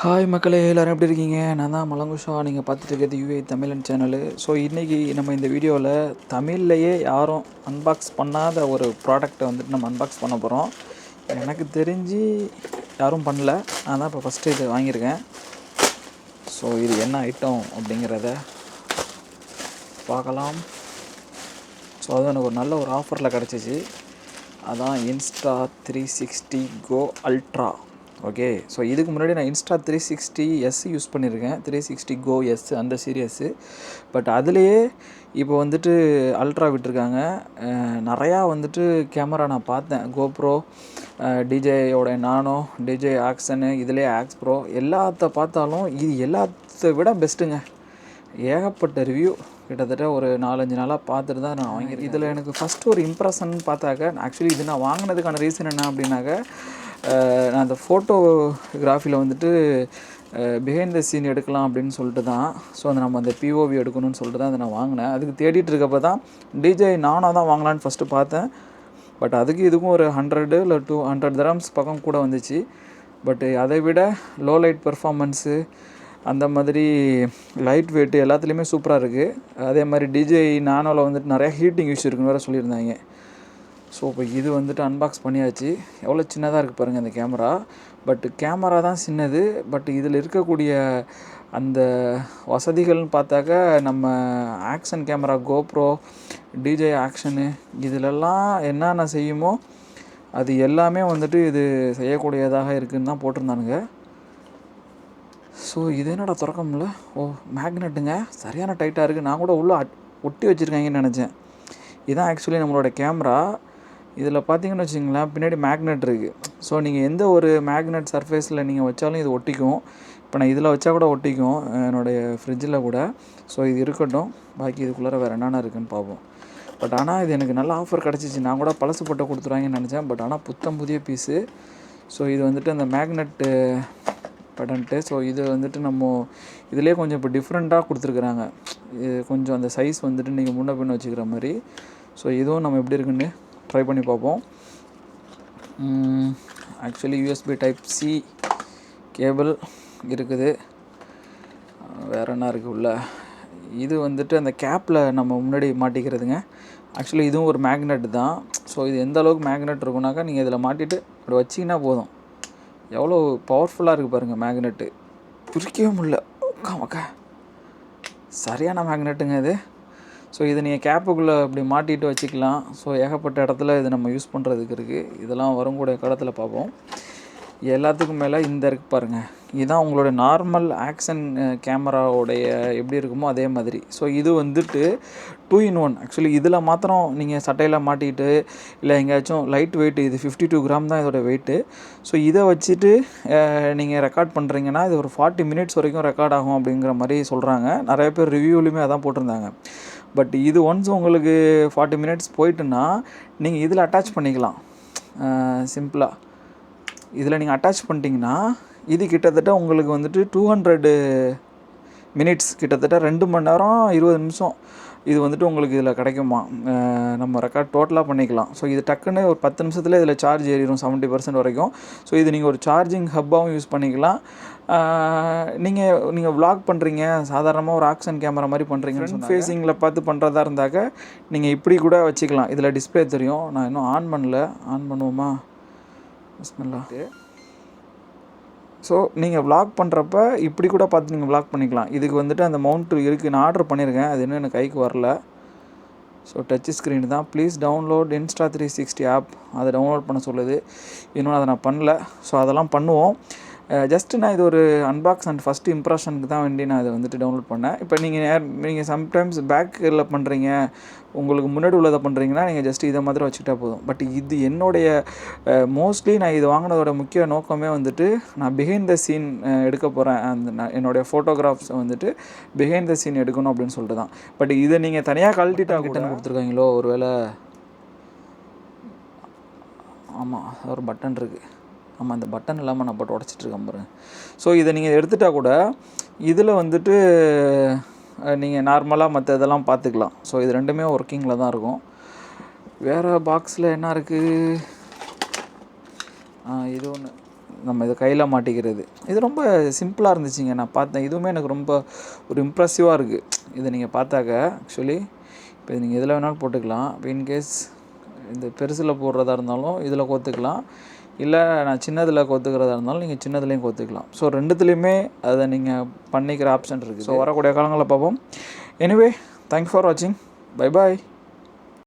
Hi மக்களே எல்லோரும் எப்படி இருக்கீங்க? நான் தான் மலங்குஷா. நீங்கள் பார்த்துட்டு இருக்கிறது யூஏ தமிழன் சேனலு ஸோ இன்றைக்கி நம்ம இந்த வீடியோவில் தமிழ்லையே யாரும் அன்பாக்ஸ் பண்ணாத ஒரு ப்ராடக்ட்டை வந்துட்டு நம்ம அன்பாக்ஸ் பண்ண போகிறோம் எனக்கு தெரிஞ்சு யாரும் பண்ணல. நான் தான் இப்போ ஃபஸ்ட்டு இது வாங்கியிருக்கேன். ஸோ இது என்ன ஐட்டம் அப்படிங்கிறத பார்க்கலாம். ஸோ அது எனக்கு ஒரு நல்ல ஒரு ஆஃபரில் கிடச்சிச்சு. அதான் Insta three sixty go ultra okay so இதுக்கு முன்னாடி நான் Insta three sixty S use பண்ணியிருக்கேன் த்ரீ சிக்ஸ்டி கோ எஸ் அந்த சீரியஸு பட் அதுலேயே இப்போ வந்துட்டு அல்ட்ரா விட்டுருக்காங்க. நிறையா வந்துட்டு கேமரா நான் பார்த்தேன். கோப்ரோ டிஜேயோட நானோ டிஜே ஆக்ஷனு இதுலேயே ஆக்ஸ் ப்ரோ எல்லாத்த பார்த்தாலும் இது எல்லாத்த விட பெஸ்ட்டுங்க ஏகப்பட்ட ரிவ்யூ கிட்டத்தட்ட ஒரு நாலஞ்சு நாளாக பார்த்துட்டு தான் நான் வாங்கியிருக்கேன். இதில் எனக்கு ஃபஸ்ட்டு ஒரு இம்ப்ரெஷன் பார்த்தாக்க ஆக்சுவலி இது நான் வாங்கினதுக்கான ரீசன் என்ன அப்படின்னாக்க நான் அந்த ஃபோட்டோகிராஃபியில் வந்துட்டு பிஹைண்ட் த சீன் எடுக்கலாம் அப்படின்னு சொல்லிட்டு தான் ஸோ அந்த நம்ம அந்த பிஓவி எடுக்கணும்னு சொல்லிட்டு தான் அதை நான் வாங்கினேன். அதுக்கு தேடிட்டு இருக்கப்போ தான் டிஜே நானாக தான் வாங்கலான்னு ஃபஸ்ட்டு பார்த்தேன். பட் அதுக்கு இதுக்கும் ஒரு ஹண்ட்ரடு இல்லை டூ ஹண்ட்ரட் கிராம்ஸ் பக்கம் கூட வந்துச்சு. பட் அதை விட லோ லைட் பெர்ஃபார்மன்ஸு அந்த மாதிரி லைட் வெயிட்டு எல்லாத்துலேயுமே சூப்பராக இருக்குது அதே மாதிரி டிஜே நானோவில் வந்துட்டு நிறையா ஹீட்டிங் இஷ்யூ இருக்குன்னு வேறு சொல்லியிருந்தாங்க. ஸோ இப்போ இது வந்துட்டு அன்பாக்ஸ் பண்ணியாச்சு. எவ்வளோ சின்னதாக இருக்குது பாருங்கள் இந்த கேமரா பட் கேமரா தான் சின்னது. பட் இதில் இருக்கக்கூடிய அந்த வசதிகள்னு பார்த்தாக்க நம்ம action camera GoPro DJ action இதிலெல்லாம் என்னென்ன செய்யுமோ அது எல்லாமே வந்துட்டு இது செய்யக்கூடியதாக இருக்குதுன்னு தான் போட்டிருந்தானுங்க. ஸோ இது என்னடா திறக்க முடியல ஓ மேக்னெட்டுங்க சரியான டைட்டாக இருக்குது நான் கூட உள்ளே அட்- ஒட்டி வச்சுருக்காங்கன்னு நினச்சேன். இதான் ஆக்சுவலி நம்மளோட கேமரா இதில் பார்த்தீங்கன்னு வச்சுங்களேன் பின்னாடி மேக்னெட் இருக்குது ஸோ நீங்கள் எந்த ஒரு மேக்னெட் சர்ஃபேஸில் நீங்கள் வச்சாலும் இது ஒட்டிக்கும். இப்போ நான் இதில் வச்சா கூட ஒட்டிக்கும் என்னுடைய ஃப்ரிட்ஜில் கூட. ஸோ இது இருக்கட்டும். பாக்கி இதுக்குள்ளார வேறு என்னென்ன இருக்குன்னு பார்ப்போம். பட் ஆனால் இது எனக்கு நல்ல ஆஃபர் கிடச்சிச்சு. நான் கூட பழசு போட்டு கொடுத்துருவாங்கன்னு நினச்சேன். பட் ஆனால் புத்தம் புதிய பீஸு ஸோ இது வந்துட்டு அந்த மேக்னெட்டு படன்ட்டு ஸோ இது வந்துட்டு நம்ம இதிலே கொஞ்சம் இப்போ டிஃப்ரெண்ட்டாக கொடுத்துருக்குறாங்க. இது கொஞ்சம் அந்த சைஸ் வந்துட்டு நீங்கள் முன்ன பின்ன வச்சுக்கிற மாதிரி. ஸோ இதுவும் நம்ம எப்படி இருக்குன்னு ட்ரை பண்ணி பார்ப்போம். Actually USB type C cable இருக்குது. வேறு என்ன இருக்குது உள்ள? இது வந்துட்டு அந்த கேப்பில் நம்ம முன்னாடி மாட்டிக்கிறதுங்க. ஆக்சுவலி இதுவும் ஒரு மேக்னெட் தான். ஸோ இது எந்த அளவுக்கு மேக்னெட் இருக்குனாக்கா நீங்கள் இதில் மாட்டிட்டு இப்படி வச்சிங்கன்னா போதும். எவ்வளோ பவர்ஃபுல்லாக இருக்குது பாருங்கள் மேக்னெட்டு பிரிக்கவே முடியல. உக்கா மக்கா சரியான மேக்னெட்டுங்க இது. ஸோ இது நீங்கள் கேப்புக்குள்ளே இப்படி மாட்டிட்டு வச்சுக்கலாம். ஸோ ஏகப்பட்ட இடத்துல இது நம்ம யூஸ் பண்ணுறதுக்கு இருக்குது இதெல்லாம் வரக்கூடிய காலத்தில் பார்ப்போம். எல்லாத்துக்கும் மேலே இந்த இருக்கு பாருங்கள் இதுதான் உங்களோட நார்மல் ஆக்ஷன் கேமராவுடைய எப்படி இருக்குமோ அதே மாதிரி. ஸோ இது வந்துட்டு டூ இன் ஒன் ஆக்சுவலி இதில் மாத்திரம் நீங்கள் சட்டையில் மாட்டிக்கிட்டு இல்லை எங்கேயாச்சும் லைட் வெயிட் இது ஃபிஃப்டி டூ கிராம் தான் இதோட வெயிட்டு ஸோ இதை வச்சுட்டு நீங்கள் ரெக்கார்ட் பண்ணுறீங்கன்னா இது ஒரு ஃபார்ட்டி மினிட்ஸ் வரைக்கும் ரெக்கார்ட் ஆகும் அப்படிங்கிற மாதிரி சொல்கிறாங்க நிறைய பேர் ரிவ்யூலையுமே அதான் போட்டிருந்தாங்க. பட் இது ஒன்ஸ் உங்களுக்கு ஃபார்ட்டி மினிட்ஸ் போயிட்டுன்னா நீங்கள் இதில் அட்டாச் பண்ணிக்கலாம். சிம்பிளாக இதில் நீங்கள் அட்டாச் பண்ணிட்டீங்கன்னா இது கிட்டத்தட்ட உங்களுக்கு வந்துட்டு டூ ஹண்ட்ரடு மினிட்ஸ் கிட்டத்தட்ட ரெண்டு மணி நேரம் இருபது நிமிஷம். இது வந்துட்டு உங்களுக்கு இதில் கிடைக்குமா? நம்ம ரெக்கார்ட் டோட்டலாக பண்ணிக்கலாம். ஸோ இது டக்குன்னு ஒரு பத்து நிமிஷத்தில் இதில் சார்ஜ் ஏறிடும் செவன்ட்டி பர்சன்ட் வரைக்கும். ஸோ இது நீங்கள் ஒரு சார்ஜிங் ஹப்பாகவும் யூஸ் பண்ணிக்கலாம். நீங்கள் நீங்கள் vlog பண்ணுறீங்க சாதாரணமாக ஒரு ஆக்ஷன் கேமரா மாதிரி பண்ணுறீங்க ஃப்ரண்ட் ஃபேஸிங்கில் பார்த்து பண்ணுறதா இருந்தாக்க நீங்கள் இப்படி கூட வச்சுக்கலாம். இதில் டிஸ்ப்ளே தெரியும். நான் இன்னும் ஆன் பண்ணல. ஆன் பண்ணுவோமா? பிஸ்மில்லா ஸோ நீங்கள் விளாக் பண்ணுறப்ப இப்படி கூட பார்த்து நீங்கள் விளாக் பண்ணிக்கலாம். இதுக்கு வந்துட்டு அந்த மவுண்ட் இருக்குது நான் ஆர்டர் பண்ணியிருக்கேன் அது இன்னும் எனக்கு கைக்கு வரல. ஸோ டச் ஸ்க்ரீன் தான். Please download Insta three sixty app அதை டவுன்லோட் பண்ண சொல்லுது. இன்னும் அதை நான் பண்ணல. ஸோ அதெல்லாம் பண்ணுவோம். ஜஸ்ட்டு நான் இது ஒரு அன்பாக்ஸ் அண்ட் ஃபஸ்ட்டு இம்ப்ரெஷனுக்கு தான் வேண்டி நான் இதை வந்துட்டு டவுன்லோட் பண்ணேன். இப்போ நீங்கள் நீங்கள் சம்டைம்ஸ் பேக்கில் பண்ணுறீங்க உங்களுக்கு முன்னாடி உள்ளதை பண்ணுறீங்கன்னா நீங்கள் ஜஸ்ட் இதை மாதிரி வச்சுக்கிட்டா போதும். பட் இது என்னுடைய மோஸ்ட்லி நான் இது வாங்கினதோட முக்கிய நோக்கமே வந்துட்டு நான் பிஹைண்ட் த சீன் எடுக்க போகிறேன் அந்த நான் என்னுடைய ஃபோட்டோகிராஃப்ஸை வந்துட்டு பிஹைண்ட் த சீன் எடுக்கணும் அப்படின்னு சொல்லிட்டு தான். பட் இதை நீங்கள் தனியாக கழட்டிட்டா கிட்ட கொடுத்துருக்காங்களோ? ஒருவேளை ஆமாம் ஒரு பட்டன் இருக்குது ஆமாம் இந்த பட்டன் இல்லாமல் நான் போட்டு உடச்சிட்ருக்கேன் இருக்கேன் ஸோ இதை நீங்கள் எடுத்துட்டால் கூட இதில் வந்துட்டு நீங்கள் நார்மலாக மற்ற இதெல்லாம் பார்த்துக்கலாம் ஸோ இது ரெண்டுமே ஒர்க்கிங்கில் தான் இருக்கும். வேறு பாக்ஸில் என்ன இருக்குது இது ஒன்று நம்ம இதை கையில் மாட்டிக்கிறது. இது ரொம்ப சிம்பிளாக இருந்துச்சுங்க. நான் பார்த்தேன். இதுவுமே எனக்கு ரொம்ப ஒரு இம்ப்ரெசிவாக இருக்குது இதை நீங்கள் பார்த்தாக்க ஆக்சுவலி இப்போ நீங்கள் எதில் வேணாலும் போட்டுக்கலாம். இப்போ இன்கேஸ் இந்த பெருசில் போடுறதா இருந்தாலும் இதில் கோத்துக்கலாம். இல்லை நான் சின்னதில் கோத்துக்கிறதா இருந்தாலும் நீங்கள் சின்னதுலேயும் கோத்துக்கலாம். ஸோ ரெண்டுத்துலேயுமே அதை நீங்கள் பண்ணிக்கிற ஆப்ஷன் இருக்குது. ஸோ வரக்கூடிய காலங்களில் பார்ப்போம். எனிவே தேங்க்ஸ் ஃபார் வாட்சிங் பை பாய்